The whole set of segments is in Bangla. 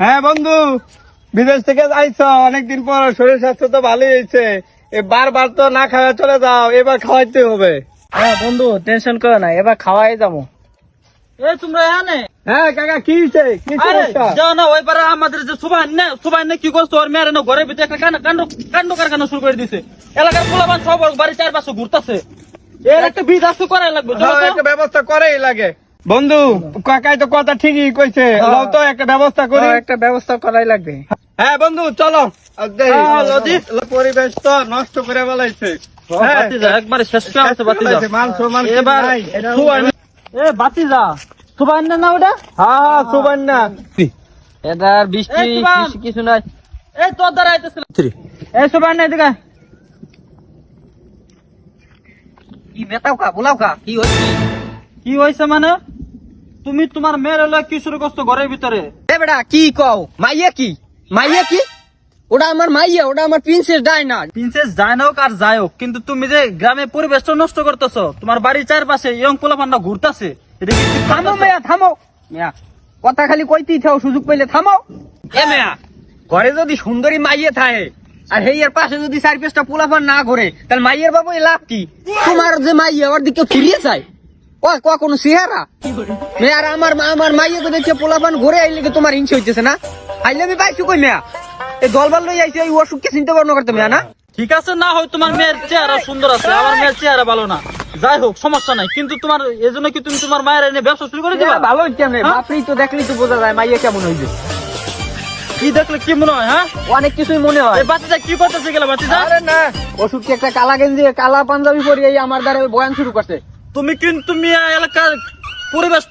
হ্যাঁ বন্ধু বিদেশ থেকে আইছ অনেকদিন পর শরীর স্বাস্থ্য তো ভালোই হয়েছে। বারবার তো না খাওয়া চলে যাও এবার খাওয়াইতে হবে। হ্যাঁ বন্ধু টেনশন করো না এবার খাওয়াই যাব। এ তোমরা এখানে? হ্যাঁ কাকা কি হয়েছে? কি যাও না ওই পারে আমাদের যে সুবান না সুবান না কি করছ? ওর মেয়ের না ঘরের ভিতরে একটা কাণ্ড কারখানা শুরু করে দিছে। এলাকার পোলাবান সব ওর বাড়ি চারপাশে ঘুরতাছে। এর একটা বিধ আসতে করাই লাগবে হ্যাঁ। একটা ব্যবস্থা করেই লাগে। বন্ধু কাকাই তো কথা ঠিকই কইছে। হ্যাঁ। লও তো একটা ব্যবস্থা করি। একটা ব্যবস্থা করাই লাগবে। হ্যাঁ বন্ধু চলো। হ্যাঁ। পরিবেশ তো নষ্ট করে বলাইছে হ্যাঁ। বাতিজা একবারে শেষ করে আছে বাতিজা মান সম্মান এবার এ বাতিজা সুবান না ওটা? হ্যাঁ হ্যাঁ সুবর্ণা এটা আর বৃষ্টি বৃষ্টি কিছু নাই। এই তোর দ্বারা আইতেছিল। এই সুবান না এদিকে কি মেটাও কা বলাও কা কি হচ্ছে কি হয়েছে মানে? তুমি তোমার মেয়ের হলো কি শুরু করছ ঘরের ভিতরে? এ বেটা কি কও? মাইয়া কি? মাইয়া কি? ওটা আমার মাইয়া ওটা আমার প্রিন্সেস ডায়না প্রিন্সেস যায় না হোক আর যায় হোক কিন্তু তুমি যে গ্রামে পরিবেশটা নষ্ট করতেছো তোমার বাড়ির চারপাশে ইয়ং পোলাপান্ডা ঘুরতাছে এটা কি ঠিক থামো করতাছো? মেয়া থামো। মেয়া কথা খালি কইতেই থাও সুযোগ পাইলে থামো। এ মেয়া ঘরে যদি সুন্দরী মাইয়ে থাকে আর হেইয়ের পাশে যদি চার পাঁচটা না ঘরে তাহলে মাইয়ের বাবু এ লাভ কি? তোমার যে মাইয়া ওর দিকে ফিরিয়ে ও ক কোনো চেহারা? মেয়া আর আমার আমার মাইয়া তো দেখছে পোলাপান ঘরে আইলে কি তোমার হিংসা হইতেছে না? আইলে আমি পাইছো কই মেয়া? এই দলবাল লই আইছে এই অসুখকে চিন্তা ভাবনা করতে মেয়া না? ঠিক আছে না হয় তোমার মেয়ের চেহারা সুন্দর আছে আমার মেয়ের চেহারা ভালো না। যাই হোক সমস্যা নাই কিন্তু তোমার এজন্য কি তুমি তোমার মায়ের এনে ব্যবসা শুরু করে দিবা? ভালো কেমনে হ্যাঁ? বাপরেই তো দেখলেই তো বোঝা যায় মাইয়া কেমন হইবে কি দেখলে কি মনে হয় হ্যাঁ? অনেক কিছুই মনে হয়। বাচ্চাটা কি করতেছে গেলে বাচ্চাটা আরে না অসুখকে একটা কালা গেঞ্জি কালা পাঞ্জাবি পরে এই আমার দ্বারা বয়ান শুরু করছে। তুমি কিন্তু মিয়া এলাকার পরিবেশ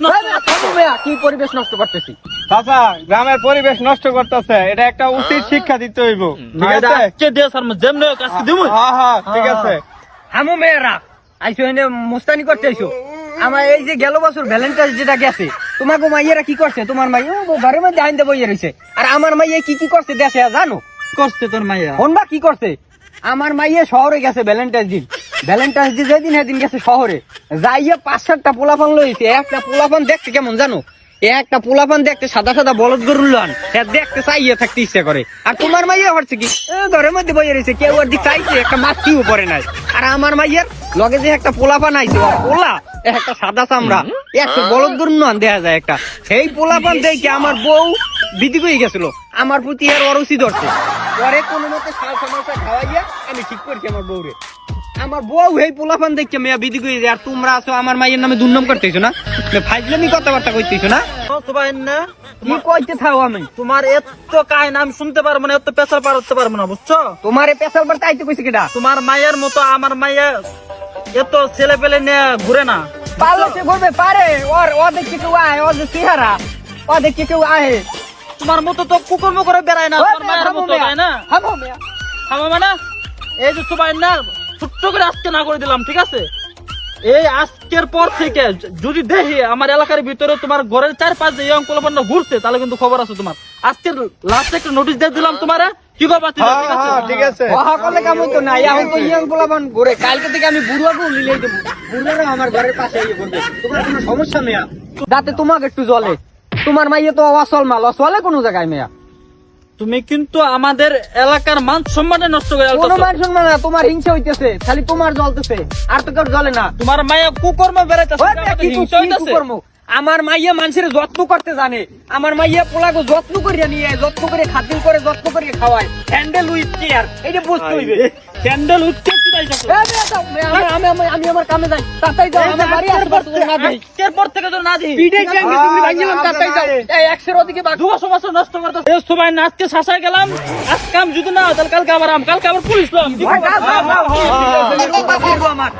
কি পরিবেশ নষ্ট করতেছি? চাচা গ্রামের পরিবেশ নষ্ট করতেছে। এটা একটা উচিত শিক্ষা দিতে হইব। ঠিক আছে? আজকে দিয়ে স্যার যেমনি আজকে দিবই হ্যাঁ হ্যাঁ ঠিক আছে। হামু মেয়েরা আইসো এনে মুস্তানি করতে আইসো। আমার এই যে গেল বছর ভ্যালেন্টাইন্স যেটা গেছে তোমাকে মাইয়েরা কি করছে? তোমার মাই ও ঘরের মধ্যে আইন দেবো রয়েছে আর আমার মাইয়ে কি কি করছে দেশে জানো? করছে তোর মাইয়া। হনবা কি করছে? আমার মাইয়ে শহরে গেছে ভ্যালেন্টাইন্স দিন ভ্যালেন্টাইন্স দিন যেদিন সেদিন গেছে শহরে। যাইয়া পাঁচ সাতটা পোলাপান লইছে, একটা পোলাপান দেখতে কেমন জানো? একটা পোলাপান দেখতে সাদা সাদা বলদ গরুর লান দেখতে চাইয়ে থাকতে ইচ্ছা করে। আর তোমার মাইয়া হচ্ছে কি? ঘরের মধ্যে বইয়ে রয়েছে, কেউ আর দিক চাইছে একটা মাছিও পরে নাই। আর আমার মাইয়ের লগে যে একটা পোলাপান আইছে পোলা একটা সাদা চামড়া একশো বলদ গরুর নান দেখা যায় একটা। সেই পোলাপান দেখে আমার বউ বিধি হয়ে গেছিল? আমার প্রতি আর অরুচি ধরছে। পরে কোনো মতে শাল সমস্যা খাওয়াইয়া আমি ঠিক করছি আমার বউরে। আমার বউ এই পোলাপান দেখছে মেয়া বিধি করে আর তোমরা আছো আমার মায়ের নামে দুর্নাম করতেছো না? ফাইজলামি কথাবার্তা কইতেছো না? সবাই না কি কইতে থাও আমি? তোমার এত কাহিনী আমি শুনতে পারব না এত পেশার পারতে পারব না বুঝছ? তোমার এই পেশাল বার তাইতে কইছে কেডা? তোমার মায়ের মতো আমার মাইয়া এত ছেলে পেলে নিয়ে ঘুরে না পারলে সে ঘুরবে পারে। ওর ও দেখছে কেউ আয় ও যে চেহারা ও দেখছে কেউ আহে। তোমার মতো তো কুকুর করে বেড়ায় না তোমার মায়ের মতো না? থামো মেয়া। থামো মানে? এই যে সবাই না ছোট্ট করে আজকে না করে দিলাম ঠিক আছে? এই আজকের পর থেকে যদি দেখি আমার এলাকার ভিতরে তোমার ঘরের চার পাঁচ যে ইয়ং পোলাপান্না ঘুরছে তাহলে কিন্তু খবর আছে তোমার। আজকের লাস্ট একটা নোটিশ দিয়ে দিলাম তোমার কি করবা ঠিক আছে? ঠিক আছে। ওহা করলে কাম হইতো না এখন তো ইয়াং পোলাপান ঘুরে কালকে থেকে আমি বুড়াকে লিলেই দেবো। বুড়ারা আমার ঘরের পাশে করবে তোমার কোনো সমস্যা মেয়া? যাতে তোমাকে একটু জলে। তোমার মাইয়ে তো অসল মাল অসলে কোনো জায়গায় মেয়া? তুমি কিন্তু আমাদের এলাকার মান সম্মানে নষ্ট করে কোনো মান সম্মান না তোমার হিংসা হইতেছে খালি তোমার জ্বলতেছে আর তো কেউ জ্বলে না তোমার মায়া কুকর্ম বেড়াইতেছে হইতাছে। কুকর্ম? আমার মাইয়া মানুষের যত্ন করতে জানে আমার মাইয়া পোলাগো যত্ন করিয়া নিয়ে যত্ন করে খাতির করে যত্ন করে খাওয়ায় হ্যান্ডেল উইথ কেয়ার এটা বুঝতে হইবে। এ, মেয়া, যাও, আমি- আমি- আমি- আমি আমার কামে যাই তাতাই যাও আমার বাড়ি না দেই থেকে তো না দিই পিঠে ক্যাঙ্গে তুমি ভাঙিলাম তাতাই যাও এই একশের ওদিকে সমাজ নষ্ট করতেছে এই সবাই আজকে শাসায় গেলাম আজকে কাম যদি না হয়, তাহলে কালকে আবার আম কালকে আবার পুলিশ আমার